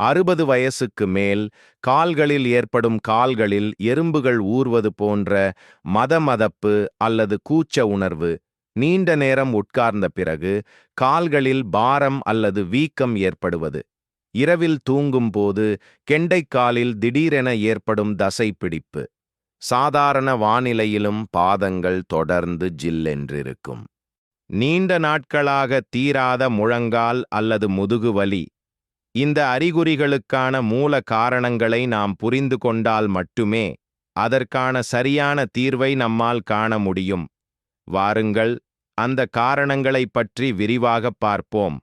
அறுபது வயசுக்கு மேல் கால்களில் ஏற்படும் கால்களில் எறும்புகள் ஊர்வது போன்ற மதமதப்பு அல்லது கூச்ச உணர்வு நீண்ட நேரம் உட்கார்ந்த பிறகு கால்களில் பாரம் அல்லது வீக்கம் ஏற்படுவது. இரவில் தூங்கும்போது கெண்டைக்காலில் திடீரென ஏற்படும் தசைப்பிடிப்பு. சாதாரண வானிலையிலும் பாதங்கள் தொடர்ந்து ஜில்லென்றிருக்கும் நீண்ட நாட்களாக தீராத முழங்கால் அல்லது முதுகுவலி இந்த அறிகுறிகளுக்கான மூல காரணங்களை நாம் புரிந்து கொண்டால் மட்டுமே அதற்கான சரியான தீர்வை நம்மால் காண முடியும். வாருங்கள் அந்த காரணங்களைப் பற்றி விரிவாகப் பார்ப்போம்.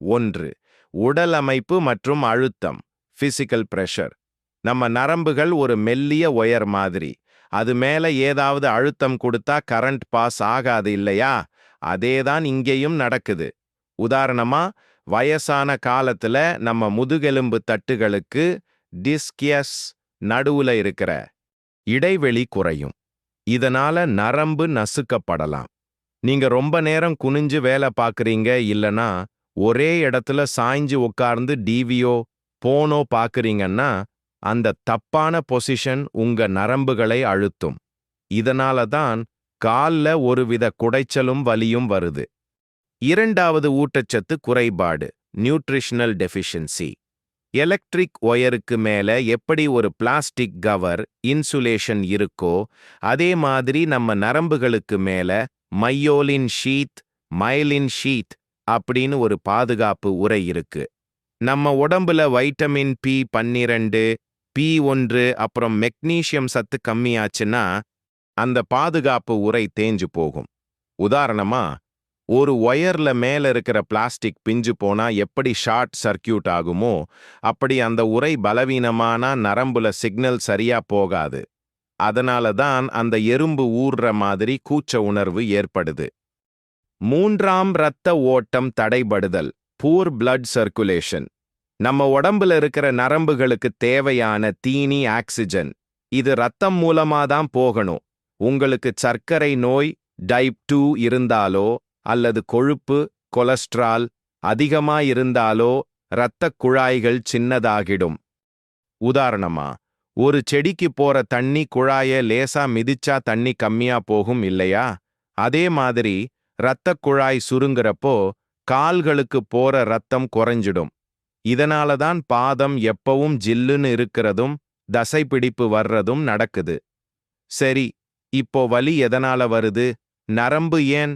ஒன்று உடல் அமைப்பு மற்றும் அழுத்தம் பிசிக்கல் பிரஷர் நம்ம நரம்புகள் ஒரு மெல்லிய ஒயர் மாதிரி. அது மேல ஏதாவது அழுத்தம் கொடுத்தா கரண்ட் பாஸ் ஆகாது இல்லையா? அதேதான் இங்கேயும் நடக்குது. உதாரணமா வயசான காலத்துல நம்ம முதுகெலும்பு தட்டுகளுக்கு டிஸ்கியஸ் நடுவுல இருக்கிற இடைவெளி குறையும். இதனால நரம்பு நசுக்கப்படலாம். நீங்க ரொம்ப நேரம் குனிஞ்சு வேலை பார்க்குறீங்க இல்லனா ஒரே இடத்துல சாய்ஞ்சு உட்கார்ந்து டிவியோ போனோ பார்க்குறீங்கன்னா அந்த தப்பான பொசிஷன் உங்க நரம்புகளை அழுத்தும். இதனால தான் கால்ல ஒருவித குடைச்சலும் வலியும் வருது. இரண்டாவது ஊட்டச்சத்து குறைபாடு நியூட்ரிஷனல் டெஃபிஷியன்சி எலக்ட்ரிக் ஒயருக்கு மேல எப்படி ஒரு பிளாஸ்டிக் கவர் இன்சுலேஷன் இருக்கோ அதே மாதிரி நம்ம நரம்புகளுக்கு மேல மையோலின் ஷீத் மைலின் ஷீத் அப்படின்னு ஒரு பாதுகாப்பு உரை இருக்கு. நம்ம உடம்புல வைட்டமின் பி பன்னிரண்டு பி ஒன்று அப்புறம் மெக்னீசியம் சத்து கம்மியாச்சுன்னா அந்த பாதுகாப்பு உரை தேஞ்சு போகும். உதாரணமா ஒரு ஒயர்ல மேல இருக்கிற பிளாஸ்டிக் பிஞ்சு போனா எப்படி ஷார்ட் சர்க்கியூட் ஆகுமோ அப்படி அந்த உரை பலவீனமானா நரம்புல சிக்னல் சரியா போகாது. அதனால தான் அந்த எறும்பு ஊர்ற மாதிரி கூச்ச உணர்வு ஏற்படுது. மூன்றாம் இரத்த ஓட்டம் தடைபடுதல் பூர் பிளட் சர்க்குலேஷன் நம்ம உடம்புல இருக்கிற நரம்புகளுக்கு தேவையான தீனி ஆக்சிஜன் இது ரத்தம் மூலமா தான் போகணும். உங்களுக்கு சர்க்கரை நோய் டைப் டூ இருந்தாலோ அல்லது கொழுப்பு கொலஸ்ட்ரால் அதிகமா இருந்தாலோ இரத்தக் குழாய்கள் சின்னதாகிடும். உதாரணமா ஒரு செடிக்கு போற தண்ணி குழாய லேசா மிதிச்சா தண்ணி கம்மியா போகும் இல்லையா? அதே மாதிரி இரத்தக் குழாய் சுருங்குறப்போ கால்களுக்கு போற ரத்தம் குறைஞ்சிடும். இதனால தான் பாதம் எப்பவும் ஜில்லுன்னு இருக்கிறதும் தசைப்பிடிப்பு வர்றதும் நடக்குது. சரி இப்போ வலி எதனால வருது? நரம்பு ஏன்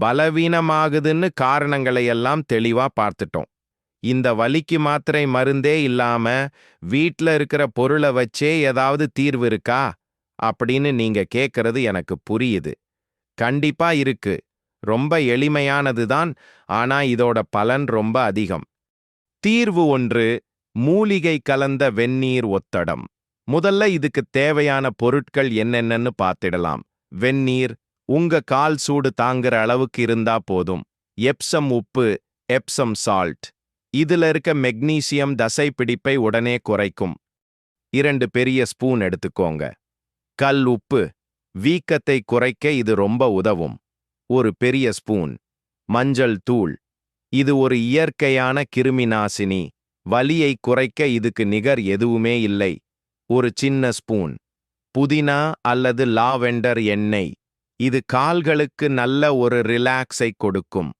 பலவீனமாகுதுன்னு காரணங்களை எல்லாம் தெளிவா பார்த்துட்டோம். இந்த வலிக்கு மாத்திரை மருந்தே இல்லாம வீட்ல இருக்கிற பொருளை வச்சே ஏதாவது தீர்வு இருக்கா? அப்படின்னு நீங்க கேக்குறது எனக்கு புரியுது. கண்டிப்பா இருக்கு. ரொம்ப எளிமையானது தான் ஆனா இதோட பலன் ரொம்ப அதிகம். தீர்வு ஒன்று மூலிகை கலந்த வெந்நீர் ஒத்தடம். முதல்ல இதுக்கு தேவையான பொருட்கள் என்னென்னன்னு பார்த்திடலாம். வெந்நீர் உங்க கால் சூடு தாங்குற அளவுக்கு இருந்தா போதும். எப்சம் உப்பு எப்சம் சால்ட் இதுல இருக்க மெக்னீசியம் தசை பிடிப்பை உடனே குறைக்கும். இரண்டு பெரிய ஸ்பூன் எடுத்துக்கோங்க. கல் உப்பு. வீக்கத்தை குறைக்க இது ரொம்ப உதவும். ஒரு பெரிய ஸ்பூன். மஞ்சள் தூள். இது ஒரு இயற்கையான கிருமி நாசினி வலியை குறைக்க இதுக்கு நிகர் எதுவுமே இல்லை. ஒரு சின்ன ஸ்பூன். புதினா அல்லது லாவெண்டர் எண்ணெய். இது கால்களுக்கு நல்ல ஒரு ரிலாக்ஸை கொடுக்கும்.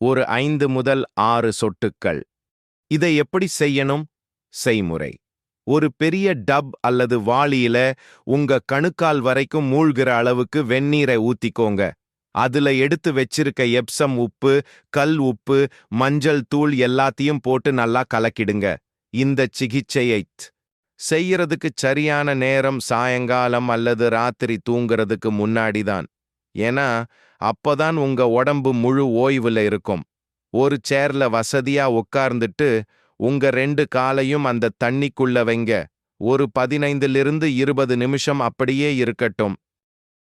ஒரு ஐந்து முதல் ஆறு சொட்டுக்கள். இதை எப்படி செய்யணும்? செய்முறை. ஒரு பெரிய டப் அல்லது வாளியில உங்க கணுக்கால் வரைக்கும் மூழ்கிற அளவுக்கு வெந்நீரை ஊத்திக்கோங்க. அதுல எடுத்து வச்சிருக்க எப்சம் உப்பு கல் உப்பு மஞ்சள் தூள் எல்லாத்தையும் போட்டு நல்லா கலக்கிடுங்க. இந்த சிகிச்சையை செய்யறதுக்கு சரியான நேரம் சாயங்காலம் அல்லது ராத்திரி தூங்குறதுக்கு முன்னாடிதான். ஏன்னா அப்பதான் உங்க உடம்பு முழு ஓய்வுல இருக்கும். ஒரு சேர்ல வசதியா உட்கார்ந்துட்டு உங்க ரெண்டு காலையும் அந்த தண்ணிக்குள்ள வைங்க. ஒரு பதினைந்திலிருந்து இருபது நிமிஷம் அப்படியே இருக்கட்டும்.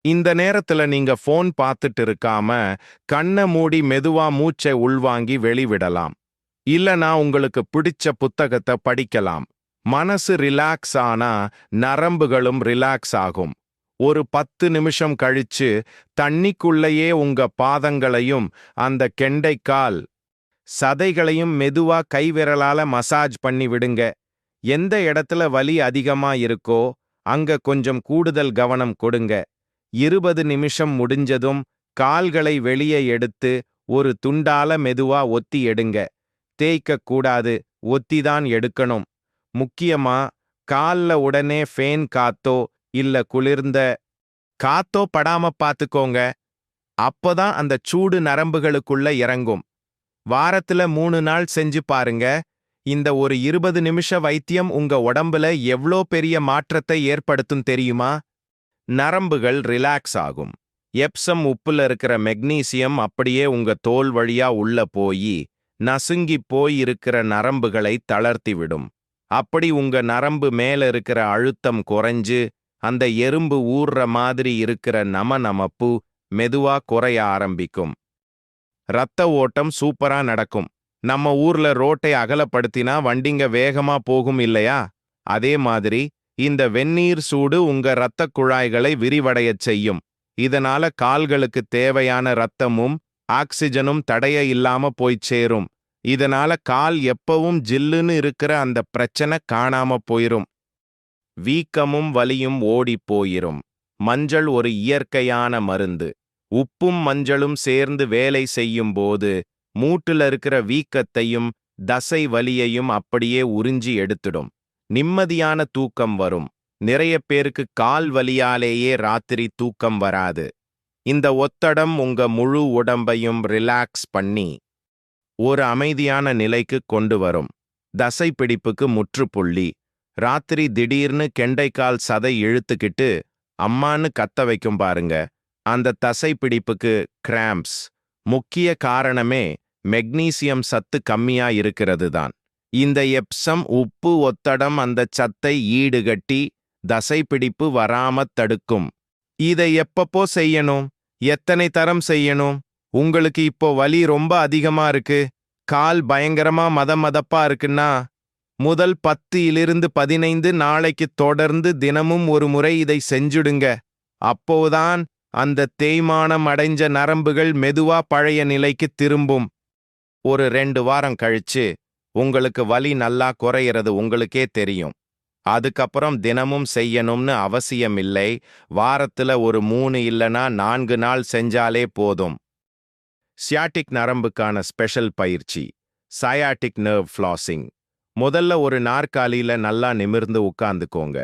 இந்த நேரத்துல நீங்க ஃபோன் பார்த்துட்டு இருக்காம கண்ணை மூடி மெதுவா மூச்சை உள்வாங்கி வெளிவிடலாம். இல்லனா உங்களுக்கு பிடிச்ச புத்தகத்தை படிக்கலாம். மனசு ரிலாக்ஸ் ஆனா நரம்புகளும் ரிலாக்ஸ் ஆகும். ஒரு பத்து நிமிஷம் கழிச்சு தண்ணிக்குள்ளேயே உங்க பாதங்களையும் அந்த கெண்டைக்கால் சதைகளையும் மெதுவா கைவிரலால மசாஜ் பண்ணி விடுங்க. எந்த இடத்துல வலி அதிகமா இருக்கோ அங்க கொஞ்சம் கூடுதல் கவனம் கொடுங்க. இருபது நிமிஷம் முடிஞ்சதும் கால்களை வெளியே எடுத்து ஒரு துண்டால மெதுவா ஒத்தி எடுங்க. தேய்க்க கூடாது ஒத்திதான் எடுக்கணும். முக்கியமா கால்ல உடனே ஃபேன் காத்தோ இல்ல குளிர்ந்த காத்தோ படாம பாத்துக்கோங்க. அப்போதான் அந்த சூடு நரம்புகளுக்குள்ள இறங்கும். வாரத்துல மூணு நாள் செஞ்சு பாருங்க. இந்த ஒரு இருபது நிமிஷ வைத்தியம் உங்க உடம்புல எவ்ளோ பெரிய மாற்றத்தை ஏற்படுத்தும் தெரியுமா? நரம்புகள் ரிலாக்ஸ் ஆகும். எப்சம் உப்புல இருக்கிற மெக்னீசியம் அப்படியே உங்க தோல் வழியா உள்ள போய் நசுங்கி போய் இருக்கிற நரம்புகளை தளர்த்தி விடும். அப்படி உங்க நரம்பு மேல இருக்கிற அழுத்தம் குறைஞ்சு அந்த எறும்பு ஊர்ற மாதிரி இருக்கிற நம நமப்பு மெதுவா குறைய ஆரம்பிக்கும். ரத்த ஓட்டம் சூப்பரா நடக்கும். நம்ம ஊர்ல ரோட்டை அகலப்படுத்தினா வண்டிங்க வேகமா போகும் இல்லையா? அதே மாதிரி இந்த வெந்நீர் சூடு உங்க இரத்த குழாய்களை விரிவடையச் செய்யும். இதனால கால்களுக்கு தேவையான ரத்தமும் ஆக்சிஜனும் தடைய இல்லாம போய் சேரும். இதனால கால் எப்பவும் ஜில்லுன்னு இருக்கிற அந்த பிரச்சனை காணாம போயிரும். வீக்கமும் வலியும் ஓடிப் போயிரும். மஞ்சள் ஒரு இயற்கையான மருந்து. உப்பும் மஞ்சளும் சேர்ந்து வேலை செய்யும் போது மூட்டுல இருக்கிற வீக்கத்தையும் தசை வலியையும் அப்படியே உறிஞ்சி எடுத்துடும். நிம்மதியான தூக்கம் வரும். நிறைய பேருக்கு கால் வலியாலேயே ராத்திரி தூக்கம் வராது. இந்த ஒத்தடம் உங்க முழு உடம்பையும் ரிலாக்ஸ் பண்ணி ஒரு அமைதியான நிலைக்கு கொண்டு வரும். தசை பிடிப்புக்கு முற்றுப்புள்ளி. ராத்திரி திடீர்னு கெண்டைக்கால் சதை இழுத்துக்கிட்டு அம்மான்னு கத்த வைக்கும் பாருங்க. அந்த தசை பிடிப்புக்கு கிராம்ப்ஸ் முக்கிய காரணமே மெக்னீசியம் சத்து கம்மியா இருக்கிறது தான் இந்த எப்சம் உப்பு ஒத்தடம் அந்த சத்தை ஈடுகட்டி தசைப்பிடிப்பு வராமத் தடுக்கும். இதை எப்பப்போ செய்யணும்? எத்தனை தரம் செய்யணும்? உங்களுக்கு இப்போ வலி ரொம்ப அதிகமா இருக்கு? கால் பயங்கரமா மத மதப்பா இருக்குன்னா முதல் பத்திலிருந்து பதினைந்து நாளைக்கு தொடர்ந்து தினமும் ஒரு முறை இதை செஞ்சுடுங்க. அப்போதான் அந்த தேய்மானம் அடைஞ்ச நரம்புகள் மெதுவா பழைய நிலைக்கு திரும்பும். ஒரு ரெண்டு வாரம் கழிச்சு உங்களுக்கு வலி நல்லா குறையிறது உங்களுக்கே தெரியும். அதுக்கப்புறம் தினமும் செய்யணும்னு அவசியம் இல்லை வாரத்துல ஒரு மூணு இல்லனா நான்கு நாள் செஞ்சாலே போதும். சியாட்டிக் நரம்புக்கான ஸ்பெஷல் பயிற்சி. சயாட்டிக் நர்வ் ஃப்ளாசிங் முதல்ல ஒரு நாற்காலியில நல்லா நிமிர்ந்து உட்கார்ந்துக்கோங்க.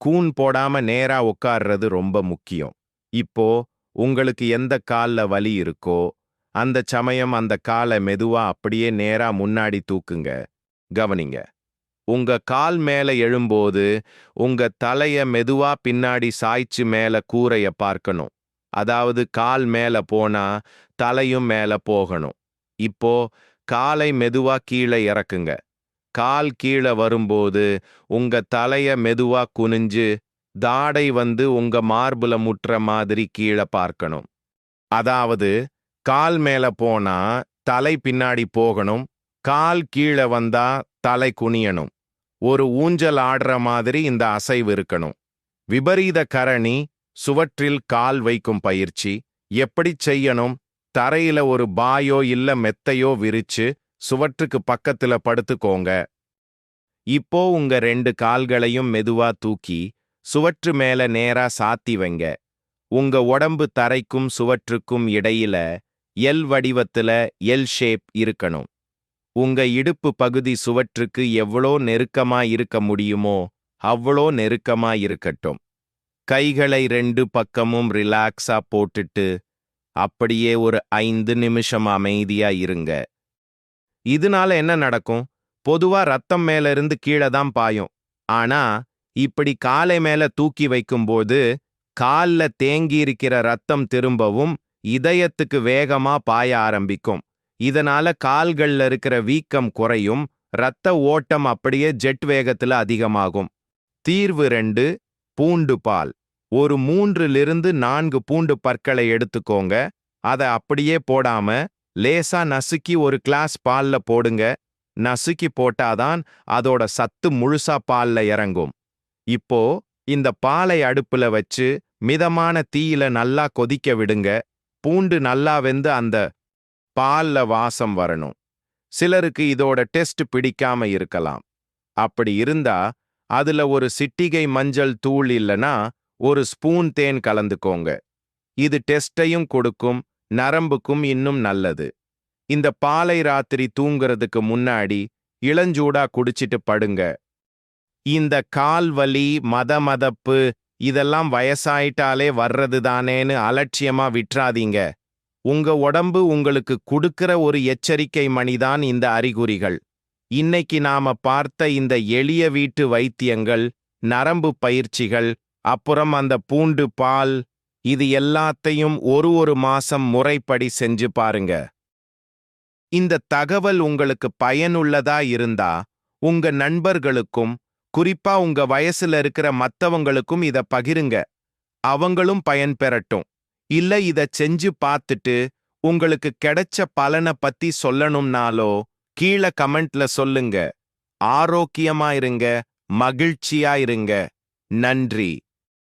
கூன் போடாம நேரா உட்கார்றது ரொம்ப முக்கியம். இப்போ உங்களுக்கு எந்த கால்ல வலி இருக்கோ அந்த சமயம் அந்த காலை மெதுவா அப்படியே நேரா முன்னாடி தூக்குங்க. கவனிங்க. உங்க கால் மேல எழும்போது உங்க தலைய மெதுவா பின்னாடி சாய்ச்சு மேல கூரைய பார்க்கணும். அதாவது கால் மேல போனா தலையும் மேல போகணும். இப்போ காலை மெதுவா கீழே இறக்குங்க. கால் கீழே வரும்போது உங்க தலைய மெதுவா குனிஞ்சு தாடை வந்து உங்க மார்புல முட்டுற மாதிரி கீழே பார்க்கணும். அதாவது கால் மேல போனா தலை பின்னாடி போகணும் கால் கீழே வந்தா தலை குனியணும். ஒரு ஊஞ்சல் ஆடுற மாதிரி இந்த அசைவு இருக்கணும். விபரீத கரணி சுவற்றில் கால் வைக்கும் பயிற்சி. எப்படி செய்யணும்? தரையில ஒரு பாயோ இல்ல மெத்தையோ விரிச்சு சுவற்றுக்கு பக்கத்துல படுத்துக்கோங்க. இப்போ உங்க ரெண்டு கால்களையும் மெதுவா தூக்கி சுவற்று மேல நேரா சாத்தி வைங்க. உங்க உடம்பு தரைக்கும் சுவற்றுக்கும் இடையில எல் வடிவத்துல எல் ஷேப் இருக்கணும். உங்க இடுப்பு பகுதி சுவற்றுக்கு எவ்வளோ நெருக்கமா இருக்க முடியுமோ அவ்வளோ நெருக்கமா இருக்கட்டும். கைகளை ரெண்டு பக்கமும் ரிலாக்ஸா போட்டுட்டு அப்படியே ஒரு ஐந்து நிமிஷம் அமைதியா இருங்க. இதனால என்ன நடக்கும்? பொதுவா ரத்தம் மேல இருந்து கீழே தான் பாயும். ஆனா இப்படி காலை மேல தூக்கி வைக்கும்போது கால்ல தேங்கி இருக்கிற ரத்தம் திரும்பவும் இதயத்துக்கு வேகமா பாய ஆரம்பிக்கும். இதனால கால்கள்ல இருக்கிற வீக்கம் குறையும் ரத்த ஓட்டம் அப்படியே ஜெட் வேகத்துல அதிகமாகும். தீர்வு ரெண்டு பூண்டு பால். ஒரு மூன்றிலிருந்து நான்கு பூண்டு பற்களை எடுத்துக்கோங்க. அதை அப்படியே போடாம லேசா நசுக்கி ஒரு கிளாஸ் பால்ல போடுங்க. நசுக்கி போட்டாதான் அதோட சத்து முழுசா பால்ல இறங்கும். இப்போ இந்த பாலை அடுப்புல வச்சு மிதமான தீயில நல்லா கொதிக்க விடுங்க. பூண்டு நல்லா வெந்து அந்த பால்ல வாசம் வரணும். சிலருக்கு இதோட டெஸ்ட் பிடிக்காம இருக்கலாம். அப்படி இருந்தா அதுல ஒரு சிட்டிகை மஞ்சள் தூள் இல்லனா ஒரு ஸ்பூன் தேன் கலந்துக்கோங்க. இது டெஸ்டையும் கொடுக்கும். நரம்புக்கும் இன்னும் நல்லது. இந்த பாலை ராத்திரி தூங்குறதுக்கு முன்னாடி இளஞ்சூடா குடிச்சிட்டு படுங்க. இந்த கால் வலி மத மதப்பு இதெல்லாம் வயசாயிட்டாலே வர்றது தானேன்னு அலட்சியமா விட்றாதீங்க. உங்க உடம்பு உங்களுக்கு கொடுக்கிற ஒரு எச்சரிக்கை மணிதான் இந்த அறிகுறிகள். இன்னைக்கு நாம பார்த்த இந்த எளிய வீட்டு வைத்தியங்கள் நரம்பு பயிற்சிகள் அப்புறம் அந்த பூண்டு பால் இது எல்லாத்தையும் ஒரு ஒரு மாசம் முறைப்படி செஞ்சு பாருங்க. இந்த தகவல் உங்களுக்கு பயனுள்ளதா இருந்தா உங்க நண்பர்களுக்கும் குறிப்பா உங்க வயசுல இருக்கிற மத்தவங்களுக்கும் இத பகிருங்க. அவங்களும் பயன் பெறட்டும். இல்ல இத செஞ்சு பார்த்துட்டு உங்களுக்கு கிடைச்ச பலனை பத்தி சொல்லணும்னாலோ கீழே கமெண்ட்ல சொல்லுங்க. ஆரோக்கியமா இருங்க மகிழ்ச்சியா இருங்க. நன்றி.